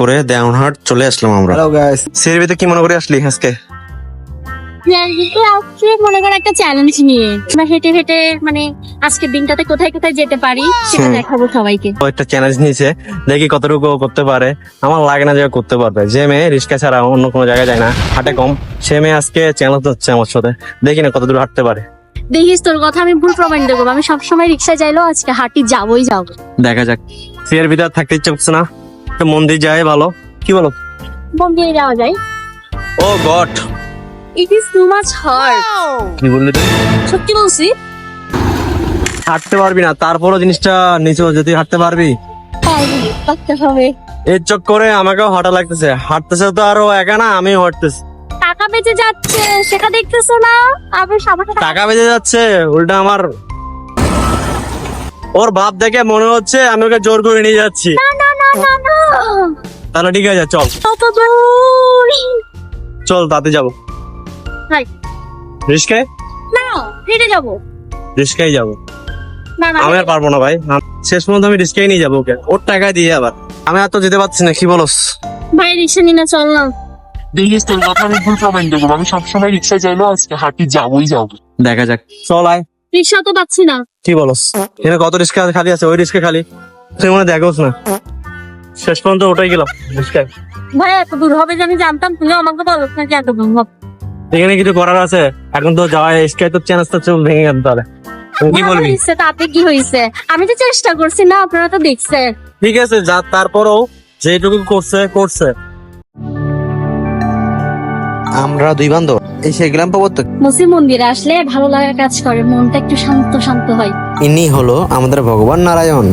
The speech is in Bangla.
করে দেওয়ানহাট চলে আসলাম আমরা। হ্যালো গাইস সিরিবিতে কি মনে করে আসলি আজকে? মনে করো একটা চ্যালেঞ্জ নিয়ে। আমরা হেঁটে হেঁটে মানে আজকের দিনটাতে কোথায় কোথায় যেতে পারি সেটা দেখাবো সবাইকে। ও একটা চ্যালেঞ্জ নিয়েছে। দেখি কতটুকু করতে পারে। আমার লাগে না যে করতে পারবে। যে মেয়ে রিক্সা ছাড়া অন্য কোনো জায়গায় যায় না হাঁটে কম। সে মেয়ে আজকে চ্যালেঞ্জ হচ্ছে আমার সাথে। দেখি না কতদূর হাঁটতে পারে। দেখিস তোর কথা আমি ভুল প্রমাণ দেবো। আমি সবসময় রিক্সায় যাইলেও আজকে হাঁটি যাবোই যাব। দেখা যাক। সিয়ের ভিতর থাকতে ইচ্ছে করছে না? তো মন্দির যায় ভালো? কি বলো? মন্দিরে যাওয়া যায়। ও God. It is too much hard কি বললি সত্যি বলছি? হাঁটতে পারবি না তারপরও জিনিসটা নিচে যদি হাঁটতে পারবি। করতে হবে। এর চক্করে আমাকেও হাঁটা লাগতেছে। হাঁটতেছে তো আরও একা না আমি হাঁটতেছি। টাকা বেঁচে যাচ্ছে সেটা দেখতেছো না? আবার সামনে টাকা বেজে যাচ্ছে উল্টা আমার ওর ভাব দেখে মনে হচ্ছে আমি ওকে জোর করে নিয়ে যাচ্ছি। না তাহলে ঠিক আছে চল। চল তাতে যাব। হাই। রিস্কায় না হেঁটে যাব। রিস্কায় যাব। না না আমি আর পারব না ভাই। শেষ পর্যন্ত আমি রিস্কায় নিয়ে যাব ওকে। ওর টাকা দিয়ে আবার। আমি আর তো যেতে পারছি না কি বলস? ভাই রিক্সা নিয়ে না চল না। দেখিস তোর কথা আমি ভুল প্রমাণ দেবো আমি সবসময় রিক্সায় চাইলেও আজকে হাঁটি যাবোই যাব। দেখা যাক। চল আয়। রিক্সা তো পাচ্ছি না। কি বলস? এখানে কত রিস্কা খালি আছে? ওই রিস্কা খালি। তুই মনে দেখোস না। শেষ পর্যন্ত ওটাই গেলাম রিস্কায়। ভাই এত দূর হবে যে আমি জানতাম তুমি আমাকে বলো না যে এত দূর হবে। এখানে কিছু করার আছে এখন তো যাওয়া স্কাই তো চ্যানেল তো চল ভেঙে গেল তাহলে। কি বলবি? তাতে কি হয়েছে? আমি তো চেষ্টা করছি না আপনারা তো দেখছেন। ঠিক আছে যা তারপরও যেটুকু করছে করছে। আমরা দুই বান্ধব এসে গেলাম প্রবর্তক। মুসলিম মন্দিরে আসলে ভালো লাগা কাজ করে মনটা একটু শান্ত শান্ত হয়। ইনি হলো আমাদের ভগবান নারায়ণ।